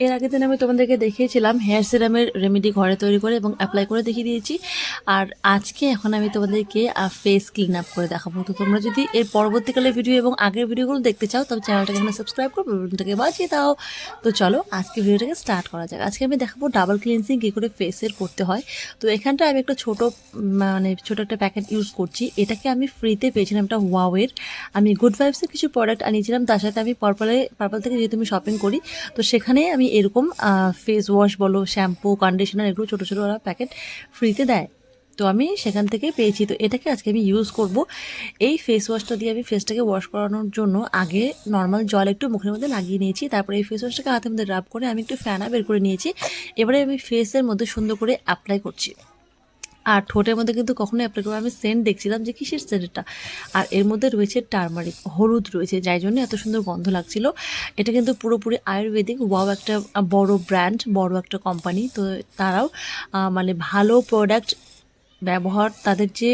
এর আগের দিন আমি তোমাদেরকে দেখিয়েছিলাম হেয়ার সিরামের রেমেডি ঘরে তৈরি করে এবং অ্যাপ্লাই করে দেখিয়ে দিয়েছি। আর আজকে এখন আমি তোমাদেরকে ফেস ক্লিন আপ করে দেখাবো। তো তোমরা যদি এর পরবর্তীকালে ভিডিও এবং আগের ভিডিওগুলো দেখতে চাও, তবে চ্যানেলটাকে এখানে সাবস্ক্রাইব করো বেলটাকে বাজিয়ে দাও। তো চলো, আজকে ভিডিওটাকে স্টার্ট করা যাক। আজকে আমি দেখাবো ডাবল ক্লিনসিং কী করে ফেসের করতে হয়। তো এখানটা আমি একটা ছোট মানে ছোট একটা প্যাকেট ইউজ করছি। এটাকে আমি ফ্রিতে পেয়েছিলাম একটা ওয়াওয়ের আমি গুড ভাইবসের কিছু প্রোডাক্ট আনিয়েছিলাম। তার সাথে আমি পার্পলে পার্পল থেকে যেহেতু আমি শপিং করি, তো সেখানে আমি এরকম ফেস ওয়াশ বলো শ্যাম্পু কন্ডিশনার এগুলো ছোটো ছোটো ওরা প্যাকেট ফ্রিতে দেয়। তো আমি সেখান থেকে পেয়েছি। তো এটাকে আজকে আমি ইউজ করব। এই ফেস ওয়াশটা দিয়ে আমি ফেসটাকে ওয়াশ করানোর জন্য আগে নর্মাল জল একটু মুখের মধ্যে লাগিয়ে নিয়েছি। তারপরে এই ফেস ওয়াশটাকে হাতের মধ্যে রাব করে আমি একটু ফ্যানা বের করে নিয়েছি। এবারে আমি ফেসের মধ্যে সুন্দর করে অ্যাপ্লাই করছি। আর ঠোঁটের মধ্যে কিন্তু কখনোই অ্যাপ্লাই করব আমি সেন্ট দেখছিলাম যে কিসের সেন্ট এটা। আর এর মধ্যে রয়েছে টার্মারিক, হলুদ রয়েছে যাই জন্য এত সুন্দর গন্ধ লাগছিল। এটা কিন্তু পুরোপুরি আয়ুর্বেদিক ওয়াও একটা বড় ব্র্যান্ড বড় একটা কোম্পানি তো তারাও মানে ভালো প্রোডাক্ট ব্যবহার, তাদের যে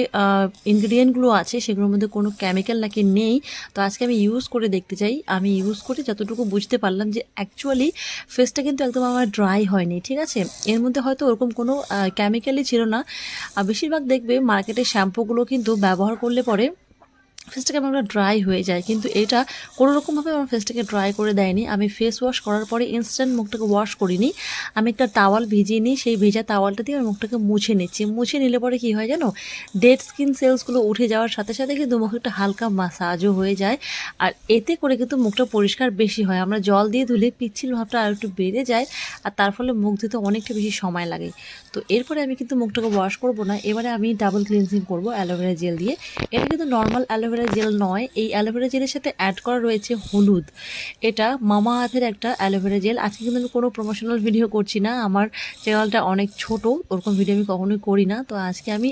ইনগ্রিডিয়েন্টগুলো আছে, সেগুলোর মধ্যে কোনো কেমিক্যাল নাকি নেই, তো আজকে আমি ইউজ করে দেখতে চাই। আমি ইউজ করে যতটুকু বুঝতে পারলাম যে অ্যাকচুয়ালি ফেসটা কিন্তু একদম আমার ড্রাই হয়নি, ঠিক আছে? এর মধ্যে হয়তো ওরকম কোনো কেমিক্যালই ছিল না। বেশিরভাগ দেখবে মার্কেটের শ্যাম্পুগুলো কিন্তু ব্যবহার করলে পরে ফেসটা কেমন ড্রাই হয়ে যায় কিন্তু এটা কোনো রকমভাবে আমার ফেসটাকে ড্রাই করে দেয়নি। আমি ফেস ওয়াশ করার পরে ইনস্ট্যান্ট মুখটাকে ওয়াশ করিনি। আমি একটা টাওয়াল ভিজিয়ে নিই, সেই ভেজা টাওয়ালটা দিয়ে মুখটাকে মুছে নিচ্ছি। মুছে নিলে পরে কী হয় জানো? ডেড স্কিন সেলসগুলো উঠে যাওয়ার সাথে সাথে কিন্তু মুখে একটা হালকা মাসাজও হয়ে যায়। আর এতে করে কিন্তু মুখটা পরিষ্কার বেশি হয়। আমরা জল দিয়ে ধুলে পিচ্ছিল ভাবটা আর একটু বেড়ে যায়, আর তার ফলে মুখ ধুতে অনেকটা বেশি সময় লাগে। তো এরপরে আমি কিন্তু মুখটাকে ওয়াশ করব না। এবারে আমি ডাবল ক্লিনজিং করব অ্যালোভেরা জেল দিয়ে। এটা কিন্তু নর্মাল অ্যালোভেরা জেল নয়, এই অ্যালোভেরা জেলের সাথে অ্যাড করা রয়েছে হলুদ। এটা মামা আর্থের একটা অ্যালোভেরা জেল। আজকে কিন্তু আমি কোনো প্রমোশনাল ভিডিও করছি না। আমার চ্যানেলটা অনেক ছোট, ওরকম ভিডিও আমি কখনোই করি না। তো আজকে আমি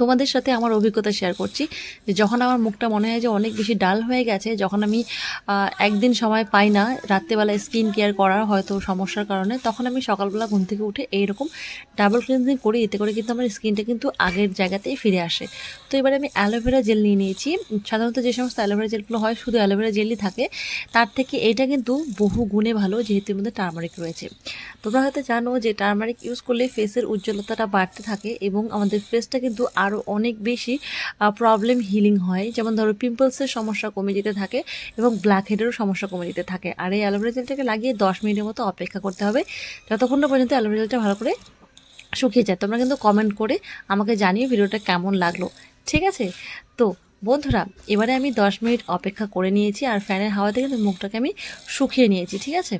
তোমাদের সাথে আমার অভিজ্ঞতা শেয়ার করছি। যে যখন আমার মুখটা মনে হয় যে অনেক বেশি ডাল হয়ে গেছে, যখন আমি একদিন সময় পাই না, রাত্রেবেলায় স্কিন কেয়ার করার হয়তো সমস্যার কারণে, তখন আমি সকালবেলা ঘুম থেকে উঠে এইরকম ডাবল ক্লিনজিং করি, এতে করে কিন্তু আমার স্কিনটা কিন্তু আগের জায়গাতেই ফিরে আসে। তো এবারে আমি অ্যালোভেরা জেল নিয়ে নিয়েছি। সাধারণত যে সমস্ত অ্যালোভেরা জেলগুলো হয়, শুধু অ্যালোভেরা জেলই থাকে। তার থেকে এটা কিন্তু বহু গুণে ভালো, যেহেতু এর মধ্যে টার্মারিক রয়েছে। তোমরা হয়তো জানো যে টার্মারিক ইউজ করলে ফেসের উজ্জ্বলতাটা বাড়তে থাকে এবং আমাদের ফেসটা কিন্তু আরও অনেক বেশি প্রবলেম হিলিং হয়। যেমন ধরো পিম্পলসের সমস্যা কমে যেতে থাকে এবং ব্ল্যাক হেডেরও সমস্যা কমে যেতে থাকে। আর এই অ্যালোভেরা জেলটাকে লাগিয়ে দশ মিনিটের মতো অপেক্ষা করতে হবে। যতক্ষণ না পর্যন্ত অ্যালোভেরা জেলটা ভালো করে শুকিয়ে যায়। তোমরা কিন্তু কমেন্ট করে আমাকে জানিয়ে ভিডিওটা কেমন লাগল। ঠিক আছে? তো বন্ধুরা, এবারে আমি দশ মিনিট অপেক্ষা করে নিয়েছি। আর ফ্যানের হাওয়াতে কিন্তু মুখটাকে আমি শুকিয়ে নিয়েছি। ঠিক আছে?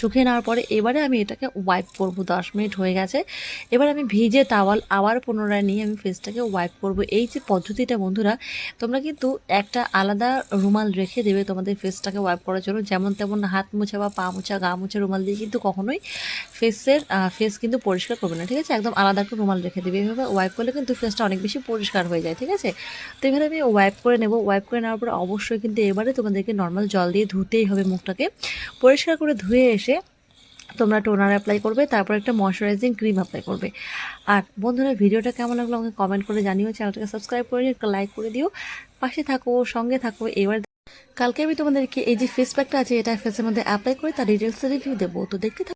শুকিয়ে নেওয়ার পরে এবারে আমি এটাকে ওয়াইপ করব, দশ মিনিট হয়ে গেছে। এবার আমি ভিজে তাওয়াল আবার পুনরায় নিয়ে আমি ফেসটাকে ওয়াইপ করব। এই যে পদ্ধতিটা বন্ধুরা, তোমরা কিন্তু একটা আলাদা রুমাল রেখে দেবে তোমাদের ফেসটাকে ওয়াইপ করার জন্য। যেমন তেমন হাত মোছা বা পা মোছা, গা মোছা রুমাল দিয়ে কিন্তু কখনোই ফেসের ফেস কিন্তু পরিষ্কার করবে না, ঠিক আছে? একদম আলাদা একটা রুমাল রেখে দেবে। এভাবে ওয়াইপ করলে কিন্তু ফেসটা অনেক বেশি পরিষ্কার হয়ে যায়, ঠিক আছে? তো এবারে আমি ওয়াইপ করে নেব। ওয়াইপ করে নেওয়ার পর অবশ্যই কিন্তু এবারে তোমাদেরকে নর্মাল জল দিয়ে ধুতেই হবে মুখটাকে। পরিষ্কার করে ধুয়ে এসে তোমরা টোনার অ্যাপ্লাই করবে, তারপর একটা ময়শ্চারাইজিং ক্রিম অ্যাপ্লাই করবে। আর বন্ধুরা, ভিডিওটা কেমন লাগল আমাকে কমেন্ট করে জানিও চ্যানেলটাকে সাবস্ক্রাইব করে একটা লাইক করে দিও। পাশে থাকো, সঙ্গে থাকো, এবার কালকে আমি তোমাদেরকে এই যে ফেস প্যাকটা আছে, এটা ফেসের মধ্যে অ্যাপ্লাই করে তার ডিটেলসে রিভিউ দেবো। তো দেখতে